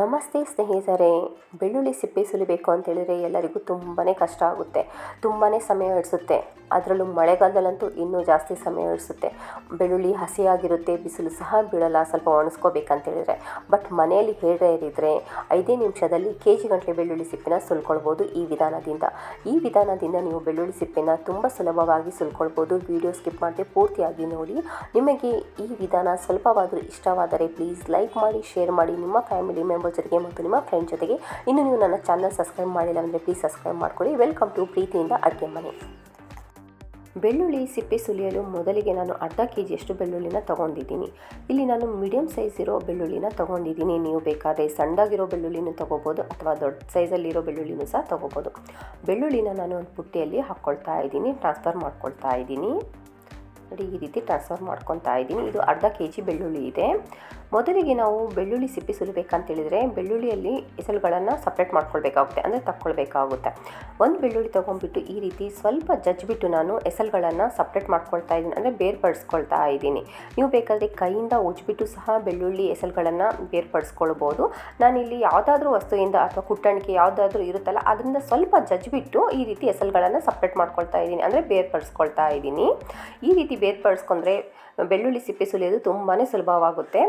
ನಮಸ್ತೆ ಸ್ನೇಹಿತರೆ, ಬೆಳ್ಳುಳ್ಳಿ ಸಿಪ್ಪೆ ಸುಲಿಬೇಕು ಅಂತೇಳಿದರೆ ಎಲ್ಲರಿಗೂ ತುಂಬಾ ಕಷ್ಟ ಆಗುತ್ತೆ. ತುಂಬಾ ಸಮಯ ಹಿಡಿಸುತ್ತೆ. ಅದರಲ್ಲೂ ಮಳೆಗಾಲದಲ್ಲಂತೂ ಇನ್ನೂ ಜಾಸ್ತಿ ಸಮಯ ಹಿಡಿಸುತ್ತೆ. ಬೆಳ್ಳುಳ್ಳಿ ಹಸಿಯಾಗಿರುತ್ತೆ, ಬಿಸಿಲು ಸಹ ಬೀಳಲ್ಲ, ಸ್ವಲ್ಪ ಒಣಸ್ಕೋಬೇಕಂತೇಳಿದರೆ ಬಟ್ ಮನೆಯಲ್ಲಿ ಇದ್ದರೆ ಐದೇ ನಿಮಿಷದಲ್ಲಿ ಕೆ ಜಿ ಗಂಟಲೆ ಬೆಳ್ಳುಳ್ಳಿ ಸಿಪ್ಪಿನ ಸುಲ್ಕೊಳ್ಬೋದು ಈ ವಿಧಾನದಿಂದ. ಈ ವಿಧಾನದಿಂದ ನೀವು ಬೆಳ್ಳುಳ್ಳಿ ಸಿಪ್ಪಿನ ತುಂಬ ಸುಲಭವಾಗಿ ಸುಲ್ಕೊಳ್ಬೋದು. ವಿಡಿಯೋ ಸ್ಕಿಪ್ ಮಾಡದೆ ಪೂರ್ತಿಯಾಗಿ ನೋಡಿ. ನಿಮಗೆ ಈ ವಿಧಾನ ಸ್ವಲ್ಪವಾದರೂ ಇಷ್ಟವಾದರೆ ಪ್ಲೀಸ್ ಲೈಕ್ ಮಾಡಿ, ಶೇರ್ ಮಾಡಿ. ನಿಮ್ಮ ಫ್ಯಾಮಿಲಿ ಮೆಂಬರ್ ಜೊತೆಗೆ ಮತ್ತು ನಿಮ್ಮ ಫ್ರೆಂಡ್ ಜೊತೆಗೆ. ಇನ್ನು ನೀವು ನನ್ನ ಚಾನಲ್ ಸಬ್ಸ್ಕ್ರೈಬ್ ಮಾಡಿಲ್ಲ ಅಂದರೆ ಪ್ಲೀಸ್ ಸಬ್ಸ್ಕ್ರೈಬ್ ಮಾಡ್ಕೊಳ್ಳಿ. ವೆಲ್ಕಮ್ ಟು ಪ್ರೀತಿಯಿಂದ ಅಡುಗೆ ಮನೆ. ಬೆಳ್ಳುಳ್ಳಿ ಸಿಪ್ಪೆ ಸುಲಿಯಲು ಮೊದಲಿಗೆ ನಾನು ಅರ್ಧ ಕೆ ಜಿಯಷ್ಟು ಬೆಳ್ಳುಳ್ಳಿನ ತೊಗೊಂಡಿದ್ದೀನಿ. ಇಲ್ಲಿ ನಾನು ಮೀಡಿಯಮ್ ಸೈಜ್ ಇರೋ ಬೆಳ್ಳುಳ್ಳಿನ ತೊಗೊಂಡಿದ್ದೀನಿ. ನೀವು ಬೇಕಾದರೆ ಸಣ್ಣದಾಗಿರೋ ಬೆಳ್ಳುಳ್ಳಿನೂ ತೊಗೋಬೋದು ಅಥವಾ ದೊಡ್ಡ ಸೈಜಲ್ಲಿರೋ ಬೆಳ್ಳುಳ್ಳಿನೂ ಸಹ ತೊಗೋಬೋದು. ಬೆಳ್ಳುಳ್ಳಿನ ನಾನು ಒಂದು ಪುಟ್ಟಿಯಲ್ಲಿ ಹಾಕ್ಕೊಳ್ತಾ ಇದ್ದೀನಿ ಟ್ರಾನ್ಸ್ಫರ್ ಮಾಡ್ಕೊಳ್ತಾ ಇದ್ದೀನಿ. ನೋಡಿ ಈ ರೀತಿ ಟ್ರಾನ್ಸ್ಫರ್ ಮಾಡ್ಕೊತಾ ಇದ್ದೀನಿ. ಇದು ಅರ್ಧ ಕೆ ಜಿ ಬೆಳ್ಳುಳ್ಳಿ ಇದೆ. ಮೊದಲಿಗೆ ನಾವು ಬೆಳ್ಳುಳ್ಳಿ ಸಿಪ್ಪೆ ಸುಲಿಬೇಕಂತೇಳಿದರೆ ಬೆಳ್ಳುಳ್ಳಿಯಲ್ಲಿ ಎಸಳುಗಳನ್ನು ಸಪ್ರೇಟ್ ಮಾಡ್ಕೊಳ್ಬೇಕಾಗುತ್ತೆ. ಅಂದರೆ ತಕ್ಕೊಳ್ಬೇಕಾಗುತ್ತೆ. ಒಂದು ಬೆಳ್ಳುಳ್ಳಿ ತೊಗೊಂಡ್ಬಿಟ್ಟು ಈ ರೀತಿ ಸ್ವಲ್ಪ ಜಜ್ಜಿಬಿಟ್ಟು ನಾನು ಎಸಳುಗಳನ್ನು ಸಪ್ರೇಟ್ ಮಾಡ್ಕೊಳ್ತಾ ಇದ್ದೀನಿ. ಅಂದರೆ ಬೇರ್ಪಡಿಸ್ಕೊಳ್ತಾ ಇದ್ದೀನಿ. ನೀವು ಬೇಕಾದರೆ ಕೈಯಿಂದ ಉಜ್ಜಿಬಿಟ್ಟು ಸಹ ಬೆಳ್ಳುಳ್ಳಿ ಎಸಳುಗಳನ್ನು ಬೇರ್ಪಡಿಸ್ಕೊಳ್ಬೋದು. ನಾನಿಲ್ಲಿ ಯಾವುದಾದ್ರೂ ವಸ್ತುವಿಂದ ಅಥವಾ ಕುಟ್ಟಣಿಕೆ ಯಾವುದಾದ್ರೂ ಇರುತ್ತಲ್ಲ, ಅದರಿಂದ ಸ್ವಲ್ಪ ಜಜ್ಜಿಬಿಟ್ಟು ಈ ರೀತಿ ಎಸಳುಗಳನ್ನು ಸಪ್ರೇಟ್ ಮಾಡ್ಕೊಳ್ತಾ ಇದ್ದೀನಿ. ಅಂದರೆ ಬೇರ್ಪಡಿಸ್ಕೊಳ್ತಾ ಇದ್ದೀನಿ. ಈ ರೀತಿ ಬೇರ್ಪಡಿಸ್ಕೊಂಡ್ರೆ ಬೆಳ್ಳುಳ್ಳಿ ಸಿಪ್ಪೆ ಸುಲಿಯೋದು ತುಂಬಾ ಸುಲಭವಾಗುತ್ತೆ.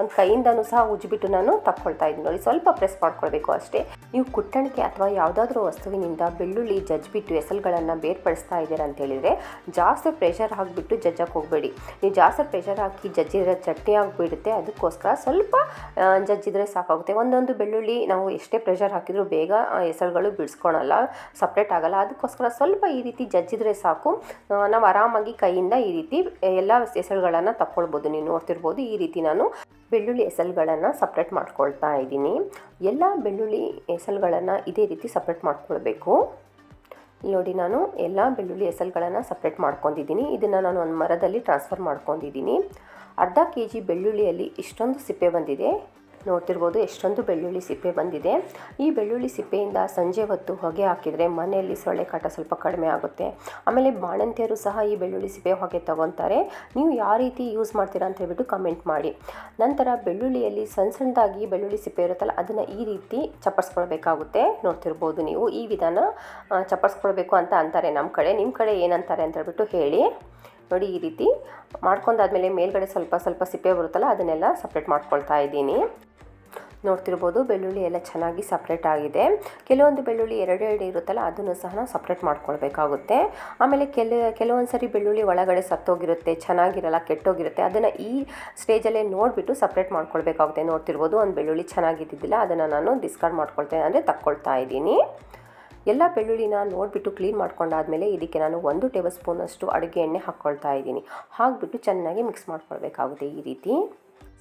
ಒಂದು ಕೈಯಿಂದನೂ ಸಹ ಉಜ್ಜಿಬಿಟ್ಟು ನಾನು ತಕ್ಕೊಳ್ತಾ ಇದ್ದೀನಿ. ನೋಡಿ, ಸ್ವಲ್ಪ ಪ್ರೆಸ್ ಮಾಡ್ಕೊಳ್ಬೇಕು ಅಷ್ಟೇ. ನೀವು ಕುಟ್ಟಣಿಕೆ ಅಥವಾ ಯಾವುದಾದ್ರೂ ವಸ್ತುವಿನಿಂದ ಬೆಳ್ಳುಳ್ಳಿ ಜಜ್ಜಿಬಿಟ್ಟು ಎಸಳುಗಳನ್ನು ಬೇರ್ಪಡಿಸ್ತಾ ಇದ್ದೀರಾ ಅಂತ ಹೇಳಿದರೆ, ಜಾಸ್ತಿ ಪ್ರೆಷರ್ ಹಾಕಿಬಿಟ್ಟು ಜಜ್ಜಕ್ಕೆ ಹೋಗಬೇಡಿ. ನೀವು ಜಾಸ್ತಿ ಪ್ರೆಷರ್ ಹಾಕಿ ಜಜ್ಜಿದ್ರೆ ಚಟ್ನಿ ಆಗಿಬಿಡುತ್ತೆ. ಅದಕ್ಕೋಸ್ಕರ ಸ್ವಲ್ಪ ಜಜ್ಜಿದ್ರೆ ಸಾಕಾಗುತ್ತೆ. ಒಂದೊಂದು ಬೆಳ್ಳುಳ್ಳಿ ನಾವು ಎಷ್ಟೇ ಪ್ರೆಷರ್ ಹಾಕಿದರೂ ಬೇಗ ಹೆಸಳುಗಳು ಬಿಡಿಸ್ಕೊಳಲ್ಲ ಸಪ್ರೇಟ್ ಆಗಲ್ಲ. ಅದಕ್ಕೋಸ್ಕರ ಸ್ವಲ್ಪ ಈ ರೀತಿ ಜಜ್ಜಿದ್ರೆ ಸಾಕು. ನಾವು ಆರಾಮಾಗಿ ಕೈಯಿಂದ ಈ ರೀತಿ ಎಲ್ಲ ಎಸಳುಗಳನ್ನು ತಕ್ಕೊಳ್ಬೋದು. ನೀವು ನೋಡ್ತಿರ್ಬೋದು ಈ ರೀತಿ ನಾನು ಬೆಳ್ಳುಳ್ಳಿ ಎಸಲ್ಗಳನ್ನು ಸಪ್ರೇಟ್ ಮಾಡ್ಕೊಳ್ತಾ ಇದ್ದೀನಿ. ಎಲ್ಲ ಬೆಳ್ಳುಳ್ಳಿ ಎಸಲ್ಗಳನ್ನು ಇದೇ ರೀತಿ ಸಪ್ರೇಟ್ ಮಾಡ್ಕೊಳ್ಬೇಕು. ನೋಡಿ ನಾನು ಎಲ್ಲ ಬೆಳ್ಳುಳ್ಳಿ ಎಸಲ್ಗಳನ್ನು ಸಪ್ರೇಟ್ ಮಾಡ್ಕೊಂಡಿದ್ದೀನಿ. ಇದನ್ನು ನಾನು ಒಂದು ಮರದಲ್ಲಿ ಟ್ರಾನ್ಸ್ಫರ್ ಮಾಡ್ಕೊಂಡಿದ್ದೀನಿ. ಅರ್ಧ ಕೆ ಜಿ ಬೆಳ್ಳುಳ್ಳಿಯಲ್ಲಿ ಇಷ್ಟೊಂದು ಸಿಪ್ಪೆ ಬಂದಿದೆ. ನೋಡ್ತಿರ್ಬೋದು, ಎಷ್ಟೊಂದು ಬೆಳ್ಳುಳ್ಳಿ ಸಿಪ್ಪೆ ಬಂದಿದೆ. ಈ ಬೆಳ್ಳುಳ್ಳಿ ಸಿಪ್ಪೆಯಿಂದ ಸಂಜೆ ಹೊತ್ತು ಹೊಗೆ ಹಾಕಿದರೆ ಮನೆಯಲ್ಲಿ ಸೊಳ್ಳೆ ಕಾಟ ಸ್ವಲ್ಪ ಕಡಿಮೆ ಆಗುತ್ತೆ. ಆಮೇಲೆ ಬಾಣಂತಿಯರು ಸಹ ಈ ಬೆಳ್ಳುಳ್ಳಿ ಸಿಪ್ಪೆ ಹೊಗೆ ತಗೊತಾರೆ. ನೀವು ಯಾವ ರೀತಿ ಯೂಸ್ ಮಾಡ್ತೀರಾ ಅಂತ ಹೇಳ್ಬಿಟ್ಟು ಕಮೆಂಟ್ ಮಾಡಿ. ನಂತರ ಬೆಳ್ಳುಳ್ಳಿಯಲ್ಲಿ ಸಣ್ಣ ಸಣ್ಣದಾಗಿ ಬೆಳ್ಳುಳ್ಳಿ ಸಿಪ್ಪೆ ಇರುತ್ತಲ್ಲ, ಅದನ್ನು ಈ ರೀತಿ ಚಪ್ಪರ್ಸ್ಕೊಳ್ಬೇಕಾಗುತ್ತೆ. ನೋಡ್ತಿರ್ಬೋದು ನೀವು ಈ ವಿಧಾನ ಚಪ್ಪರ್ಸ್ಕೊಳ್ಬೇಕು ಅಂತ ಅಂತಾರೆ ನಮ್ಮ ಕಡೆ. ನಿಮ್ಮ ಕಡೆ ಏನಂತಾರೆ ಅಂತ ಹೇಳ್ಬಿಟ್ಟು ಹೇಳಿ. ನೋಡಿ ಈ ರೀತಿ ಮಾಡ್ಕೊಂಡಾದ್ಮೇಲೆ ಮೇಲ್ಗಡೆ ಸ್ವಲ್ಪ ಸ್ವಲ್ಪ ಸಿಪ್ಪೆ ಬರುತ್ತಲ್ಲ, ಅದನ್ನೆಲ್ಲ ಸಪ್ರೇಟ್ ಮಾಡ್ಕೊಳ್ತಾ ಇದ್ದೀನಿ. ನೋಡ್ತಿರ್ಬೋದು ಬೆಳ್ಳುಳ್ಳಿ ಎಲ್ಲ ಚೆನ್ನಾಗಿ ಸಪ್ರೇಟ್ ಆಗಿದೆ. ಕೆಲವೊಂದು ಬೆಳ್ಳುಳ್ಳಿ ಎರಡೆರಡು ಇರುತ್ತಲ್ಲ, ಅದನ್ನು ಸಹ ನಾವು ಸಪ್ರೇಟ್ ಮಾಡ್ಕೊಳ್ಬೇಕಾಗುತ್ತೆ. ಆಮೇಲೆ ಕೆಲ ಕೆಲವೊಂದು ಸರಿ ಬೆಳ್ಳುಳ್ಳಿ ಒಳಗಡೆ ಸತ್ತೋಗಿರುತ್ತೆ, ಚೆನ್ನಾಗಿರಲ್ಲ, ಕೆಟ್ಟೋಗಿರುತ್ತೆ, ಅದನ್ನು ಈ ಸ್ಟೇಜಲ್ಲೇ ನೋಡಿಬಿಟ್ಟು ಸಪ್ರೇಟ್ ಮಾಡ್ಕೊಳ್ಬೇಕಾಗುತ್ತೆ. ನೋಡ್ತಿರ್ಬೋದು ಒಂದು ಬೆಳ್ಳುಳ್ಳಿ ಚೆನ್ನಾಗಿದ್ದಿದ್ದಿಲ್ಲ, ಅದನ್ನು ನಾನು ಡಿಸ್ಕಾರ್ಡ್ ಮಾಡ್ಕೊಳ್ತೇನೆ ಅಂದರೆ ತಕ್ಕೊಳ್ತಾ ಇದ್ದೀನಿ. ಎಲ್ಲ ಬೆಳ್ಳುಳ್ಳಿನ ನೋಡಿಬಿಟ್ಟು ಕ್ಲೀನ್ ಮಾಡ್ಕೊಂಡಾದ್ಮೇಲೆ ಇದಕ್ಕೆ ನಾನು ಒಂದು ಟೇಬಲ್ ಸ್ಪೂನಷ್ಟು ಅಡುಗೆ ಎಣ್ಣೆ ಹಾಕ್ಕೊಳ್ತಾ ಇದ್ದೀನಿ. ಹಾಕ್ಬಿಟ್ಟು ಚೆನ್ನಾಗಿ ಮಿಕ್ಸ್ ಮಾಡ್ಕೊಳ್ಬೇಕಾಗುತ್ತೆ ಈ ರೀತಿ.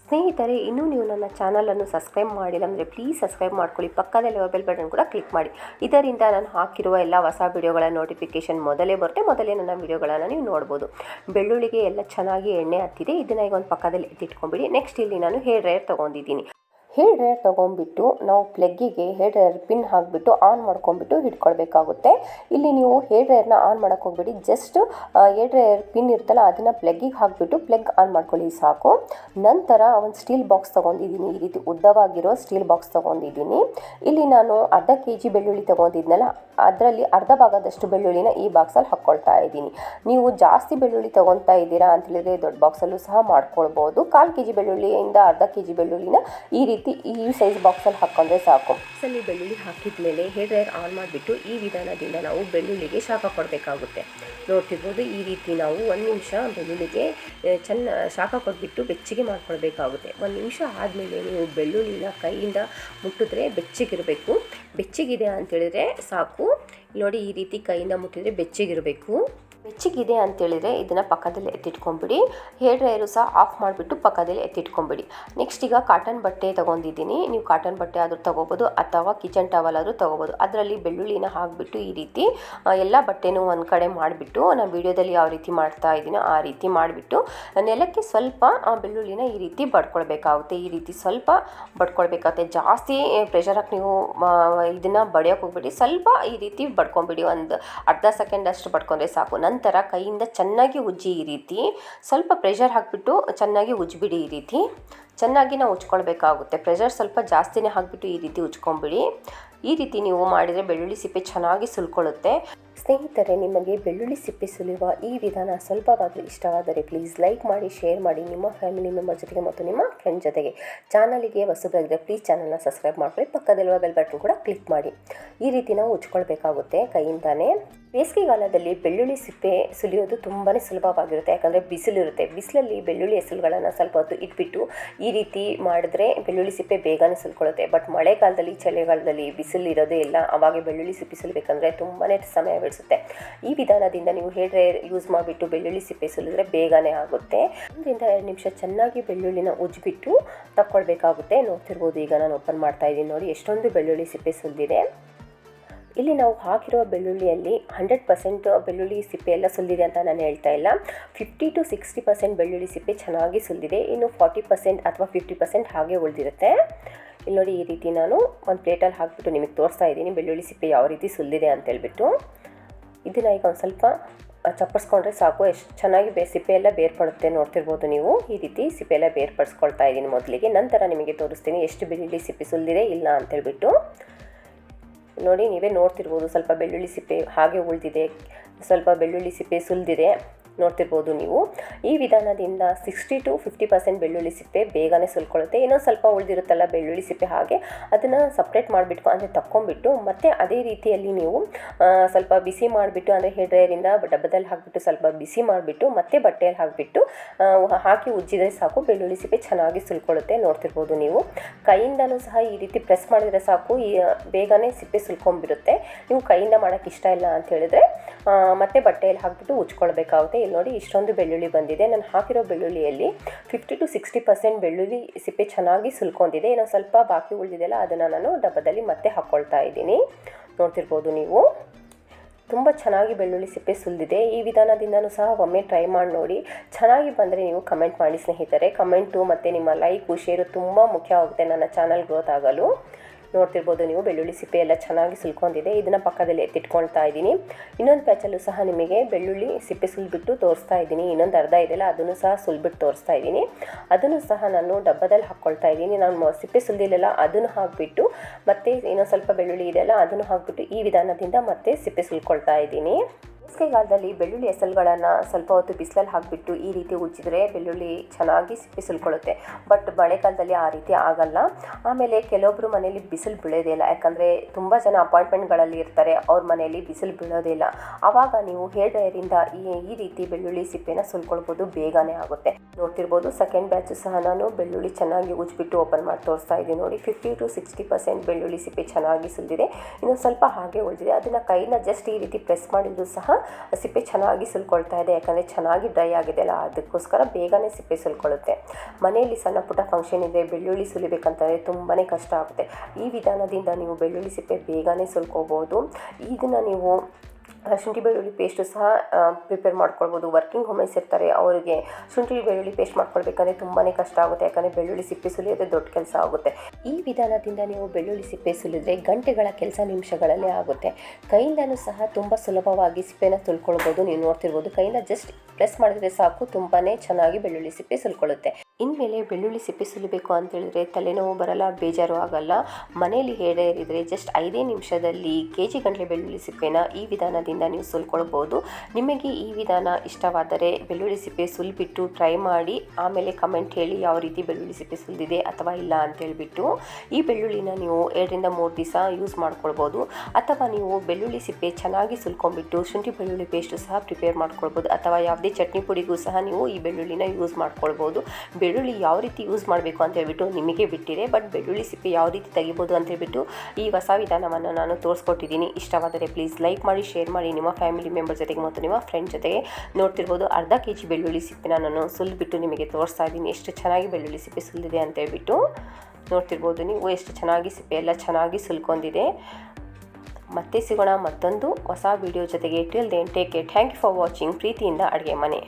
ಸ್ನೇಹಿತರೆ, ಇನ್ನೂ ನೀವು ನನ್ನ ಚಾನಲನ್ನು ಸಬ್ಸ್ಕ್ರೈಬ್ ಮಾಡಿಲ್ಲ ಅಂದರೆ ಪ್ಲೀಸ್ ಸಬ್ಸ್ಕ್ರೈಬ್ ಮಾಡ್ಕೊಳ್ಳಿ. ಪಕ್ಕದಲ್ಲಿ ಬೆಲ್ ಬಟನ್ ಕೂಡ ಕ್ಲಿಕ್ ಮಾಡಿ. ಇದರಿಂದ ನಾನು ಹಾಕಿರುವ ಎಲ್ಲ ಹೊಸ ವಿಡಿಯೋಗಳ ನೋಟಿಫಿಕೇಷನ್ ಮೊದಲೇ ಬರುತ್ತೆ, ಮೊದಲೇ ನನ್ನ ವಿಡಿಯೋಗಳನ್ನು ನೀವು ನೋಡ್ಬೋದು. ಬೆಳ್ಳುಳ್ಳಿಗೆ ಎಲ್ಲ ಚೆನ್ನಾಗಿ ಎಣ್ಣೆ ಹತ್ತಿದೆ. ಇದನ್ನ ಈಗ ಒಂದು ಪಕ್ಕದಲ್ಲಿ ಎತ್ತಿಟ್ಕೊಂಬಿಡಿ ನೆಕ್ಸ್ಟ್ ಇಲ್ಲಿ ನಾನು ಹೇರ್ ಡ್ರೈಯರ್ ತೊಗೊಂಡಿದ್ದೀನಿ. ಹೇರ್ ಡ್ರೈಯರ್ ತೊಗೊಂಡ್ಬಿಟ್ಟು ನಾವು ಪ್ಲಗ್ಗಿಗೆ ಹೇರ್ ಡ್ರೈಯರ್ ಪಿನ್ ಹಾಕಿಬಿಟ್ಟು ಆನ್ ಮಾಡ್ಕೊಂಡ್ಬಿಟ್ಟು ಹಿಡ್ಕೊಳ್ಬೇಕಾಗುತ್ತೆ. ಇಲ್ಲಿ ನೀವು ಹೇರ್ ಡ್ರೈಯರ್ನ ಆನ್ ಮಾಡೋಕೆ ಹೋಗ್ಬೇಡಿ. ಜಸ್ಟ್ ಹೇರ್ ಡ್ರೈಯರ್ ಪಿನ್ ಇರುತ್ತಲ್ಲ ಅದನ್ನು ಪ್ಲಗ್ಗಿಗೆ ಹಾಕಿಬಿಟ್ಟು ಪ್ಲಗ್ ಆನ್ ಮಾಡ್ಕೊಳ್ಳಿ ಸಾಕು. ನಂತರ ಒಂದು ಸ್ಟೀಲ್ ಬಾಕ್ಸ್ ತೊಗೊಂಡಿದ್ದೀನಿ. ಈ ರೀತಿ ಉದ್ದವಾಗಿರೋ ಸ್ಟೀಲ್ ಬಾಕ್ಸ್ ತೊಗೊಂಡಿದ್ದೀನಿ. ಇಲ್ಲಿ ನಾನು ಅರ್ಧ ಕೆ ಜಿ ಬೆಳ್ಳುಳ್ಳಿ ತೊಗೊಂಡಿದ್ನಲ್ಲ, ಅದರಲ್ಲಿ ಅರ್ಧ ಭಾಗದಷ್ಟು ಬೆಳ್ಳುಳ್ಳಿನ ಈ ಬಾಕ್ಸಲ್ಲಿ ಹಾಕ್ಕೊಳ್ತಾ ಇದ್ದೀನಿ. ನೀವು ಜಾಸ್ತಿ ಬೆಳ್ಳುಳ್ಳಿ ತೊಗೊತಾ ಇದ್ದೀರಾ ಅಂತ ಹೇಳಿದ್ರೆ ದೊಡ್ಡ ಬಾಕ್ಸಲ್ಲೂ ಸಹ ಮಾಡ್ಕೊಳ್ಬೋದು. ಕಾಲು ಕೆ ಜಿ ಬೆಳ್ಳುಳ್ಳಿಯಿಂದ ಅರ್ಧ ಕೆ ಜಿ ಬೆಳ್ಳುಳ್ಳಿನ ಈ ರೀತಿ ಈ ಸೈಜ್ ಬಾಕ್ಸಲ್ಲಿ ಹಾಕ್ಕೊಂಡ್ರೆ ಸಾಕು. ಬಾಕ್ಸಲ್ಲಿ ಬೆಳ್ಳುಳ್ಳಿ ಹಾಕಿದ ಮೇಲೆ ಹೇರ್ ಡ್ರೈಯರ್ ಆನ್ ಮಾಡಿಬಿಟ್ಟು ಈ ವಿಧಾನದಿಂದ ನಾವು ಬೆಳ್ಳುಳ್ಳಿಗೆ ಶಾಖ ಕೊಡಬೇಕಾಗುತ್ತೆ. ನೋಡ್ತಿರ್ಬೋದು ಈ ರೀತಿ ನಾವು ಒಂದು ನಿಮಿಷ ಬೆಳ್ಳುಳ್ಳಿಗೆ ಚೆನ್ನ, ಶಾಖ ಕೊಟ್ಬಿಟ್ಟು ಬೆಚ್ಚಗೆ ಮಾಡ್ಕೊಳ್ಬೇಕಾಗುತ್ತೆ ಒಂದು ನಿಮಿಷ ಆದಮೇಲೆ ನೀವು ಬೆಳ್ಳುಳ್ಳಿನ ಕೈಯಿಂದ ಮುಟ್ಟಿದ್ರೆ ಬೆಚ್ಚಗಿರಬೇಕು. ಬೆಚ್ಚಗಿದೆ ಅಂತೇಳಿದ್ರೆ ಸಾಕು. ನೋಡಿ ಈ ರೀತಿ ಕೈಯಿಂದ ಮುಟ್ಟಿದ್ರೆ ಬೆಚ್ಚಗಿರಬೇಕು. ಬೆಚ್ಚಗಿದೆ ಅಂತೇಳಿದರೆ ಇದನ್ನು ಪಕ್ಕದಲ್ಲಿ ಎತ್ತಿಟ್ಕೊಂಬಿಡಿ. ಹೇರ್ ಡ್ರೈಯರು ಸಹ ಆಫ್ ಮಾಡಿಬಿಟ್ಟು ಪಕ್ಕದಲ್ಲಿ ಎತ್ತಿಟ್ಕೊಂಬಿಡಿ. ನೆಕ್ಸ್ಟ್ ಈಗ ಕಾಟನ್ ಬಟ್ಟೆ ತೊಗೊಂಡಿದ್ದೀನಿ. ನೀವು ಕಾಟನ್ ಬಟ್ಟೆ ಆದರೂ ತೊಗೋಬೋದು ಅಥವಾ ಕಿಚನ್ ಟವಲ್ ಆದರೂ ತೊಗೋಬೋದು. ಅದರಲ್ಲಿ ಬೆಳ್ಳುಳ್ಳಿನ ಹಾಕಿಬಿಟ್ಟು ಈ ರೀತಿ ಎಲ್ಲ ಬಟ್ಟೆನೂ ಒಂದು ಕಡೆ ಮಾಡಿಬಿಟ್ಟು, ನಾನು ವಿಡಿಯೋದಲ್ಲಿ ಯಾವ ರೀತಿ ಮಾಡ್ತಾ ಇದ್ದೀನೋ ಆ ರೀತಿ ಮಾಡಿಬಿಟ್ಟು, ನೆಲಕ್ಕೆ ಸ್ವಲ್ಪ ಬೆಳ್ಳುಳ್ಳಿನ ಈ ರೀತಿ ಬಡ್ಕೊಳ್ಬೇಕಾಗುತ್ತೆ. ಈ ರೀತಿ ಸ್ವಲ್ಪ ಬಡ್ಕೊಳ್ಬೇಕಾಗುತ್ತೆ. ಜಾಸ್ತಿ ಪ್ರೆಷರ್ ಹಾಕಿ ನೀವು ಇದನ್ನು ಬಡಿಯೋಕೆ ಹೋಗ್ಬಿಡಿ. ಸ್ವಲ್ಪ ಈ ರೀತಿ ಬಡ್ಕೊಂಬಿಡಿ. ಒಂದು ಅರ್ಧ ಸೆಕೆಂಡ್ ಅಷ್ಟು ಬಡ್ಕೊಂಡ್ರೆ ಸಾಕು. ನಂತರ ಕೈಯಿಂದ ಚೆನ್ನಾಗಿ ಉಜ್ಜಿ ಈ ರೀತಿ. ಸ್ವಲ್ಪ ಪ್ರೆಷರ್ ಹಾಕಿಬಿಟ್ಟು ಚೆನ್ನಾಗಿ ಉಜ್ಜಿಬಿಡಿ ಈ ರೀತಿ. ಚೆನ್ನಾಗಿ ನಾವು ಉಚ್ಕೊಳ್ಬೇಕಾಗುತ್ತೆ ಪ್ರೆಷರ್ ಸ್ವಲ್ಪ ಜಾಸ್ತಿನೇ ಹಾಕಿಬಿಟ್ಟು ಈ ರೀತಿ ಉಜ್ಕೊಂಬಿಡಿ. ಈ ರೀತಿ ನೀವು ಮಾಡಿದರೆ ಬೆಳ್ಳುಳ್ಳಿ ಸಿಪ್ಪೆ ಚೆನ್ನಾಗಿ ಸುಲ್ಕೊಳ್ಳುತ್ತೆ. ಸ್ನೇಹಿತರೆ, ನಿಮಗೆ ಬೆಳ್ಳುಳ್ಳಿ ಸಿಪ್ಪೆ ಸುಲಿಯುವ ಈ ವಿಧಾನ ಸ್ವಲ್ಪವಾದರೂ ಇಷ್ಟವಾದರೆ ಪ್ಲೀಸ್ ಲೈಕ್ ಮಾಡಿ ಶೇರ್ ಮಾಡಿ ನಿಮ್ಮ ಫ್ಯಾಮಿಲಿ ಮೆಂಬರ್ ಜೊತೆಗೆ ಮತ್ತು ನಿಮ್ಮ ಫ್ರೆಂಡ್ ಜೊತೆಗೆ. ಚಾನಲಿಗೆ ಹೊಸಬರಾಗಿದ್ದರೆ ಪ್ಲೀಸ್ ಚಾನಲ್ನ ಸಬ್ಸ್ಕ್ರೈಬ್ ಮಾಡ್ಕೊಳ್ಳಿ. ಪಕ್ಕದಲ್ಲಿರುವ ಬೆಲ್ ಬಟನ್ ಕೂಡ ಕ್ಲಿಕ್ ಮಾಡಿ. ಈ ರೀತಿ ನಾವು ಉಚ್ಕೊಳ್ಬೇಕಾಗುತ್ತೆ ಕೈಯಿಂದಾನೇ. ಬೇಸಿಗೆಗಾಲದಲ್ಲಿ ಬೆಳ್ಳುಳ್ಳಿ ಸಿಪ್ಪೆ ಸುಲಿಯೋದು ತುಂಬಾ ಸುಲಭವಾಗಿರುತ್ತೆ. ಯಾಕಂದರೆ ಬಿಸಿಲಿರುತ್ತೆ. ಬಿಸಿಲಲ್ಲಿ ಬೆಳ್ಳುಳ್ಳಿ ಹೆಸರುಗಳನ್ನು ಸ್ವಲ್ಪ ಹೊತ್ತು ಇಟ್ಬಿಟ್ಟು ರೀತಿ ಮಾಡಿದ್ರೆ ಬೆಳ್ಳುಳ್ಳಿ ಸಿಪ್ಪೆ ಬೇಗನೆ ಸುಲ್ಕೊಳ್ಳುತ್ತೆ. ಬಟ್ ಮಳೆಗಾಲದಲ್ಲಿ, ಚಳಿಗಾಲದಲ್ಲಿ ಬಿಸಿಲು ಇರೋದೇ ಇಲ್ಲ. ಅವಾಗ ಬೆಳ್ಳುಳ್ಳಿ ಸಿಪ್ಪೆ ಸುಲಬೇಕಂದ್ರೆ ತುಂಬಾ ಸಮಯ ಬಿಡಿಸುತ್ತೆ. ಈ ವಿಧಾನದಿಂದ ನೀವು ಹೇರ್ ಯೂಸ್ ಮಾಡಿಬಿಟ್ಟು ಬೆಳ್ಳುಳ್ಳಿ ಸಿಪ್ಪೆ ಸುಲಿದ್ರೆ ಬೇಗನೆ ಆಗುತ್ತೆ. ಒಂದರಿಂದ ಎರಡು ನಿಮಿಷ ಚೆನ್ನಾಗಿ ಬೆಳ್ಳುಳ್ಳಿನ ಉಜ್ಜಿಬಿಟ್ಟು ತಕ್ಕೊಳ್ಬೇಕಾಗುತ್ತೆ. ನೋಡ್ತಿರ್ಬೋದು, ಈಗ ನಾನು ಓಪನ್ ಮಾಡ್ತಾ ಇದ್ದೀನಿ ನೋಡಿ, ಎಷ್ಟೊಂದು ಬೆಳ್ಳುಳ್ಳಿ ಸಿಪ್ಪೆ ಸುಲಿದಿದೆ. ಇಲ್ಲಿ ನಾವು ಹಾಕಿರೋ ಬೆಳ್ಳುಳ್ಳಿಯಲ್ಲಿ ಹಂಡ್ರೆಡ್ ಪರ್ಸೆಂಟ್ ಬೆಳ್ಳುಳ್ಳಿ ಸಿಪ್ಪೆ ಎಲ್ಲ ಸುಲಿದೆ ಅಂತ ನಾನು ಹೇಳ್ತಾ ಇಲ್ಲ. ಫಿಫ್ಟಿ ಟು ಸಿಕ್ಸ್ಟಿ ಪರ್ಸೆಂಟ್ ಬೆಳ್ಳುಳ್ಳಿ ಸಿಪ್ಪೆ ಚೆನ್ನಾಗಿ ಸುಲಿದಿದೆ. ಇನ್ನು ಫಾರ್ಟಿ ಪರ್ಸೆಂಟ್ ಅಥವಾ ಫಿಫ್ಟಿ ಪರ್ಸೆಂಟ್ ಹಾಗೆ ಉಳಿದಿರುತ್ತೆ. ಇಲ್ಲಿ ನೋಡಿ ಈ ರೀತಿ ನಾನು ಒಂದು ಪ್ಲೇಟಲ್ಲಿ ಹಾಕಿಬಿಟ್ಟು ನಿಮಗೆ ತೋರಿಸ್ತಾ ಇದ್ದೀನಿ ಬೆಳ್ಳುಳ್ಳಿ ಸಿಪ್ಪೆ ಯಾವ ರೀತಿ ಸುಲಿದಿದೆ ಅಂತೇಳ್ಬಿಟ್ಟು ಇದನ್ನು ಈಗ ಒಂದು ಸ್ವಲ್ಪ ಚಪ್ಪರ್ಸ್ಕೊಂಡ್ರೆ ಸಾಕು. ಎಷ್ಟು ಚೆನ್ನಾಗಿ ಬೇ, ಸಿಪ್ಪೆ ಎಲ್ಲ ಬೇರ್ಪಡುತ್ತೆ ನೋಡ್ತಿರ್ಬೋದು ನೀವು. ಈ ರೀತಿ ಸಿಪ್ಪೆ ಎಲ್ಲ ಬೇರ್ಪಡಿಸ್ಕೊಳ್ತಾ ಇದ್ದೀನಿ ಮೊದಲಿಗೆ. ನಂತರ ನಿಮಗೆ ತೋರಿಸ್ತೀನಿ ಎಷ್ಟು ಬೆಳ್ಳುಳ್ಳಿ ಸಿಪ್ಪೆ ಸುಲಿದಿದೆ ಇಲ್ಲ ಅಂತೇಳ್ಬಿಟ್ಟು ನೋಡಿ ನೀವೇ ನೋಡ್ತಿರ್ಬೋದು. ಸ್ವಲ್ಪ ಬೆಳ್ಳುಳ್ಳಿ ಸಿಪ್ಪೆ ಹಾಗೆ ಉಳಿದಿದೆ. ಸ್ವಲ್ಪ ಬೆಳ್ಳುಳ್ಳಿ ಸಿಪ್ಪೆ ಸುಲಿದಿದೆ. ನೋಡ್ತಿರ್ಬೋದು ನೀವು. ಈ ವಿಧಾನದಿಂದ ಸಿಕ್ಸ್ಟಿ ಟು ಫಿಫ್ಟಿ ಪರ್ಸೆಂಟ್ ಬೆಳ್ಳುಳ್ಳಿ ಸಿಪ್ಪೆ ಬೇಗನೆ ಸುಲ್ಕೊಳ್ಳುತ್ತೆ. ಇನ್ನೊಂದು ಸ್ವಲ್ಪ ಉಳಿದಿರುತ್ತಲ್ಲ ಬೆಳ್ಳುಳ್ಳಿ ಸಿಪ್ಪೆ ಹಾಗೆ, ಅದನ್ನು ಸಪ್ರೇಟ್ ಮಾಡಿಬಿಟ್ಟು ಅಂದರೆ ತಕ್ಕೊಂಬಿಟ್ಟು ಮತ್ತು ಅದೇ ರೀತಿಯಲ್ಲಿ ನೀವು ಸ್ವಲ್ಪ ಬಿಸಿ ಮಾಡಿಬಿಟ್ಟು, ಅಂದರೆ ಹೇರ್ ಡ್ರೈಯರಿಂದ ಡಬ್ಬದಲ್ಲಿ ಹಾಕಿಬಿಟ್ಟು ಸ್ವಲ್ಪ ಬಿಸಿ ಮಾಡಿಬಿಟ್ಟು, ಮತ್ತೆ ಬಟ್ಟೆಯಲ್ಲಿ ಹಾಕಿಬಿಟ್ಟು ಹಾಕಿ ಉಜ್ಜಿದರೆ ಸಾಕು. ಬೆಳ್ಳುಳ್ಳಿ ಸಿಪ್ಪೆ ಚೆನ್ನಾಗಿ ಸುಲ್ಕೊಳ್ಳುತ್ತೆ ನೋಡ್ತಿರ್ಬೋದು ನೀವು. ಕೈಯಿಂದನೂ ಸಹ ಈ ರೀತಿ ಪ್ರೆಸ್ ಮಾಡಿದರೆ ಸಾಕು. ಈ ಬೇಗನೆ ಸಿಪ್ಪೆ ಸುಲ್ಕೊಂಡ್ಬಿಡುತ್ತೆ. ನೀವು ಕೈಯಿಂದ ಮಾಡೋಕ್ಕೆ ಇಷ್ಟ ಇಲ್ಲ ಅಂತ ಹೇಳಿದ್ರೆ ಮತ್ತೆ ಬಟ್ಟೆಯಲ್ಲಿ ಹಾಕಿಬಿಟ್ಟು ಉಜ್ಕೊಳ್ಬೇಕಾಗುತ್ತೆ. ಇಲ್ಲಿ ನೋಡಿ ಇಷ್ಟೊಂದು ಬೆಳ್ಳುಳ್ಳಿ ಬಂದಿದೆ. ನಾನು ಹಾಕಿರೋ ಬೆಳ್ಳುಳ್ಳಿಯಲ್ಲಿ ಫಿಫ್ಟಿ ಟು ಸಿಕ್ಸ್ಟಿ ಪರ್ಸೆಂಟ್ ಬೆಳ್ಳುಳ್ಳಿ ಸಿಪ್ಪೆ ಚೆನ್ನಾಗಿ ಸುಲ್ಕೊಂಡಿದೆ. ಏನೋ ಸ್ವಲ್ಪ ಬಾಕಿ ಉಳಿದಿದೆಯಲ್ಲ, ಅದನ್ನು ನಾನು ಡಬ್ಬದಲ್ಲಿ ಮತ್ತೆ ಹಾಕ್ಕೊಳ್ತಾ ಇದ್ದೀನಿ. ನೋಡ್ತಿರ್ಬೋದು ನೀವು. ತುಂಬ ಚೆನ್ನಾಗಿ ಬೆಳ್ಳುಳ್ಳಿ ಸಿಪ್ಪೆ ಸುಲಿದಿದೆ. ಈ ವಿಧಾನದಿಂದನೂ ಸಹ ಒಮ್ಮೆ ಟ್ರೈ ಮಾಡಿ ನೋಡಿ. ಚೆನ್ನಾಗಿ ಬಂದರೆ ನೀವು ಕಮೆಂಟ್ ಮಾಡಿ ಸ್ನೇಹಿತರೆ. ಕಮೆಂಟು ಮತ್ತು ನಿಮ್ಮ ಲೈಕು, ಶೇರು ತುಂಬ ಮುಖ್ಯ ಆಗುತ್ತೆ ನನ್ನ ಚಾನಲ್ ಗ್ರೋತ್ ಆಗಲು. ನೋಡ್ತಿರ್ಬೋದು ನೀವು, ಬೆಳ್ಳುಳ್ಳಿ ಸಿಪ್ಪೆ ಎಲ್ಲ ಚೆನ್ನಾಗಿ ಸುಲ್ಕೊಂಡಿದೆ. ಇದನ್ನು ಪಕ್ಕದಲ್ಲಿ ಎತ್ತಿಟ್ಕೊಳ್ತಾ ಇದ್ದೀನಿ. ಇನ್ನೊಂದು ಪ್ಯಾಚಲ್ಲೂ ಸಹ ನಿಮಗೆ ಬೆಳ್ಳುಳ್ಳಿ ಸಿಪ್ಪೆ ಸುಲ್ಬಿಟ್ಟು ತೋರಿಸ್ತಾ ಇದ್ದೀನಿ. ಇನ್ನೊಂದು ಅರ್ಧ ಇದೆಯಲ್ಲ, ಅದನ್ನು ಸಹ ಸುಲ್ಬಿಟ್ಟು ತೋರಿಸ್ತಾ ಇದ್ದೀನಿ. ಅದನ್ನು ಸಹ ನಾನು ಡಬ್ಬದಲ್ಲಿ ಹಾಕ್ಕೊಳ್ತಾ ಇದ್ದೀನಿ. ನಾನು ಸಿಪ್ಪೆ ಸುಲ್ದಿಲ್ಲ ಅದನ್ನು ಹಾಕಿಬಿಟ್ಟು ಮತ್ತು ಇನ್ನೊಂದು ಸ್ವಲ್ಪ ಬೆಳ್ಳುಳ್ಳಿ ಇದೆಯಲ್ಲ, ಅದನ್ನು ಹಾಕಿಬಿಟ್ಟು ಈ ವಿಧಾನದಿಂದ ಮತ್ತೆ ಸಿಪ್ಪೆ ಸುಲ್ಕೊಳ್ತಾ ಇದ್ದೀನಿ. ಬೇಸಿಗೆಗಾಲದಲ್ಲಿ ಬೆಳ್ಳುಳ್ಳಿ ಎಸಲುಗಳನ್ನು ಸ್ವಲ್ಪ ಹೊತ್ತು ಬಿಸಿಲಲ್ಲಿ ಹಾಕಿಬಿಟ್ಟು ಈ ರೀತಿ ಉಜ್ಜಿದ್ರೆ ಬೆಳ್ಳುಳ್ಳಿ ಚೆನ್ನಾಗಿ ಸಿಪ್ಪೆ ಸುಲ್ಕೊಳ್ಳುತ್ತೆ ಬಟ್ ಮಳೆಗಾಲದಲ್ಲಿ ಆ ರೀತಿ ಆಗಲ್ಲ. ಆಮೇಲೆ ಕೆಲವೊಬ್ಬರು ಮನೆಯಲ್ಲಿ ಬಿಸಿಲು ಬೀಳೋದೇ ಇಲ್ಲ. ಯಾಕಂದರೆ ತುಂಬ ಜನ ಅಪಾಯಿಂಟ್ಮೆಂಟ್ಗಳಲ್ಲಿ ಇರ್ತಾರೆ. ಅವ್ರ ಮನೆಯಲ್ಲಿ ಬಿಸಿಲು ಬೀಳೋದೇ ಇಲ್ಲ. ಆವಾಗ ನೀವು ಹೇರ್ ಡ್ರೈಯರಿಂದ ಈ ಈ ರೀತಿ ಬೆಳ್ಳುಳ್ಳಿ ಸಿಪ್ಪೆನ ಸುಲ್ಕೊಳ್ಬೋದು ಬೇಗನೆ ಆಗುತ್ತೆ. ನೋಡ್ತಿರ್ಬೋದು ಸೆಕೆಂಡ್ ಬ್ಯಾಚು ಸಹ ನಾನು ಬೆಳ್ಳುಳ್ಳಿ ಚೆನ್ನಾಗಿ ಉಜ್ಬಿಟ್ಟು ಓಪನ್ ಮಾಡಿ ತೋರಿಸ್ತಾ ಇದ್ದೀನಿ ನೋಡಿ. ಫಿಫ್ಟಿ ಟು ಸಿಕ್ಸ್ಟಿ ಪರ್ಸೆಂಟ್ ಬೆಳ್ಳುಳ್ಳಿ ಸಿಪ್ಪೆ ಚೆನ್ನಾಗಿ ಸುಲಿದಿದೆ. ಇನ್ನೊಂದು ಸ್ವಲ್ಪ ಹಾಗೆ ಉಳಿದಿದೆ. ಅದನ್ನು ಕೈನ ಜಸ್ಟ್ ಈ ರೀತಿ ಪ್ರೆಸ್ ಮಾಡಿದ್ರು ಸಹ ಸಿಪ್ಪೆ ಚೆನ್ನಾಗಿ ಸುಲ್ಕೊಳ್ತಾ ಇದೆ, ಯಾಕಂದರೆ ಚೆನ್ನಾಗಿ ಡ್ರೈ ಆಗಿದೆ ಅಲ್ಲ ಅದಕ್ಕೋಸ್ಕರ ಬೇಗನೆ ಸಿಪ್ಪೆ ಸುಲ್ಕೊಳ್ಳುತ್ತೆ. ಮನೆಯಲ್ಲಿ ಸಣ್ಣ ಪುಟ್ಟ ಫಂಕ್ಷನ್ ಇದೆ, ಬೆಳ್ಳುಳ್ಳಿ ಸುಲಿಬೇಕಂತಂದರೆ ತುಂಬಾ ಕಷ್ಟ ಆಗುತ್ತೆ. ಈ ವಿಧಾನದಿಂದ ನೀವು ಬೆಳ್ಳುಳ್ಳಿ ಸಿಪ್ಪೆ ಬೇಗನೆ ಸುಲ್ಕೋಬೋದು. ಇದನ್ನು ನೀವು ಶುಂಠಿ ಬೆಳ್ಳುಳ್ಳಿ ಪೇಸ್ಟು ಸಹ ಪ್ರಿಪೇರ್ ಮಾಡ್ಕೊಳ್ಬೋದು. ವರ್ಕಿಂಗ್ ವುಮೆನ್ಸ್ ಇರ್ತಾರೆ ಅವರಿಗೆ. ಶುಂಠಿ ಬೆಳ್ಳುಳ್ಳಿ ಪೇಸ್ಟ್ ಮಾಡ್ಕೊಳ್ಬೇಕಂದ್ರೆ ತುಂಬಾ ಕಷ್ಟ ಆಗುತ್ತೆ. ಯಾಕಂದರೆ ಬೆಳ್ಳುಳ್ಳಿ ಸಿಪ್ಪೆ ಸುಲಿಯೋದು ದೊಡ್ಡ ಕೆಲಸ ಆಗುತ್ತೆ. ಈ ವಿಧಾನದಿಂದ ನೀವು ಬೆಳ್ಳುಳ್ಳಿ ಸಿಪ್ಪೆ ಸುಲಿದ್ರೆ ಗಂಟೆಗಳ ಕೆಲಸ ನಿಮಿಷಗಳಲ್ಲೇ ಆಗುತ್ತೆ. ಕೈಯಿಂದನೂ ಸಹ ತುಂಬ ಸುಲಭವಾಗಿ ಸಿಪ್ಪೆನ ತುಳ್ಕೊಳ್ಬೋದು. ನೀವು ನೋಡ್ತಿರ್ಬೋದು, ಕೈಯಿಂದ ಜಸ್ಟ್ ಪ್ರೆಸ್ ಮಾಡಿದ್ರೆ ಸಾಕು ತುಂಬಾ ಚೆನ್ನಾಗಿ ಬೆಳ್ಳುಳ್ಳಿ ಸಿಪ್ಪೆ ಸುಲ್ಕೊಳ್ಳುತ್ತೆ ಇನ್ಮೇಲೆ ಬೆಳ್ಳುಳ್ಳಿ ಸಿಪ್ಪೆ ಸುಲಿಬೇಕು ಅಂತೇಳಿದ್ರೆ ತಲೆನೋವು ಬರಲ್ಲ, ಬೇಜಾರು ಆಗಲ್ಲ. ಮನೆಯಲ್ಲಿ ಹೇಳಿದ್ರೆ ಜಸ್ಟ್ ಐದೇ ನಿಮಿಷದಲ್ಲಿ ಕೆ ಜಿ ಗಂಟಲೆ ಬೆಳ್ಳುಳ್ಳಿ ಸಿಪ್ಪೆನ ಈ ವಿಧಾನದಿಂದ ನೀವು ಸುಲ್ಕೊಳ್ಬೋದು. ನಿಮಗೆ ಈ ವಿಧಾನ ಇಷ್ಟವಾದರೆ ಬೆಳ್ಳುಳ್ಳಿ ಸಿಪ್ಪೆ ಸುಲ್ಬಿಟ್ಟು ಟ್ರೈ ಮಾಡಿ, ಆಮೇಲೆ ಕಮೆಂಟ್ ಹೇಳಿ ಯಾವ ರೀತಿ ಬೆಳ್ಳುಳ್ಳಿ ಸಿಪ್ಪೆ ಸುಲಿದಿದೆ ಅಥವಾ ಇಲ್ಲ ಅಂತ ಹೇಳ್ಬಿಟ್ಟು ಈ ಬೆಳ್ಳುಳ್ಳಿನ ನೀವು ಎರಡರಿಂದ ಮೂರು ದಿವಸ ಯೂಸ್ ಮಾಡ್ಕೊಳ್ಬೋದು. ಅಥವಾ ನೀವು ಬೆಳ್ಳುಳ್ಳಿ ಸಿಪ್ಪೆ ಚೆನ್ನಾಗಿ ಸುಲ್ಕೊಂಡ್ಬಿಟ್ಟು ಶುಂಠಿ ಬೆಳ್ಳುಳ್ಳಿ ಪೇಸ್ಟು ಸಹ ಪ್ರಿಪೇರ್ ಮಾಡ್ಕೊಳ್ಬೋದು. ಅಥವಾ ಯಾವುದೇ ಚಟ್ನಿ ಪುಡಿಗೂ ಸಹ ನೀವು ಈ ಬೆಳ್ಳುಳ್ಳಿನ ಯೂಸ್ ಮಾಡ್ಕೊಳ್ಬೋದು. ಬೆಳ್ಳುಳ್ಳಿ ಯಾವ ರೀತಿ ಯೂಸ್ ಮಾಡಬೇಕು ಅಂತ ಹೇಳ್ಬಿಟ್ಟು ನಿಮಗೆ ಬಿಟ್ಟಿದೆ. ಬಟ್ ಬೆಳ್ಳುಳ್ಳಿ ಸಿಪ್ಪೆ ಯಾವ ರೀತಿ ತೆಗಿಬೋದು ಅಂತ ಹೇಳ್ಬಿಟ್ಟು ಈ ಹೊಸ ವಿಧಾನವನ್ನು ನಾನು ತೋರಿಸ್ಕೊಟ್ಟಿದ್ದೀನಿ. ಇಷ್ಟವಾದರೆ ಪ್ಲೀಸ್ ಲೈಕ್ ಮಾಡಿ ಶೇರ್ ಮಾಡಿ. ನಿಮ್ಮ ಫ್ಯಾಮಿಲಿ ಮೆಂಬರ್ ಜೊತೆಗೆ ಮತ್ತು ನಿಮ್ಮ ಫ್ರೆಂಡ್ ಜೊತೆಗೆ ನೋಡ್ತಿರ್ಬೋದು. ಅರ್ಧ ಕೆ ಜಿ ಬೆಳ್ಳುಳ್ಳಿ ಸಿಪ್ಪೆನ ನಾನು ಸುಲ್ಬಿಟ್ಟು ನಿಮಗೆ ತೋರಿಸ್ತಾ ಇದ್ದೀನಿ. ಎಷ್ಟು ಚೆನ್ನಾಗಿ ಬೆಳ್ಳುಳ್ಳಿ ಸಿಪ್ಪೆ ಸುಲಿದೆ ಅಂತ ಹೇಳ್ಬಿಟ್ಟು ನೋಡ್ತಿರ್ಬೋದು ನೀವು. ಎಷ್ಟು ಚೆನ್ನಾಗಿ ಸಿಪ್ಪೆ ಎಲ್ಲ ಚೆನ್ನಾಗಿ ಸುಲ್ಕೊಂಡಿದೆ. ಮತ್ತೆ ಸಿಗೋಣ ಮತ್ತೊಂದು ಹೊಸ ವಿಡಿಯೋ ಜೊತೆಗೆ. Till then take care thank you for watching ಪ್ರೀತಿಯಿಂದ ಅಡುಗೆ ಮನೆ.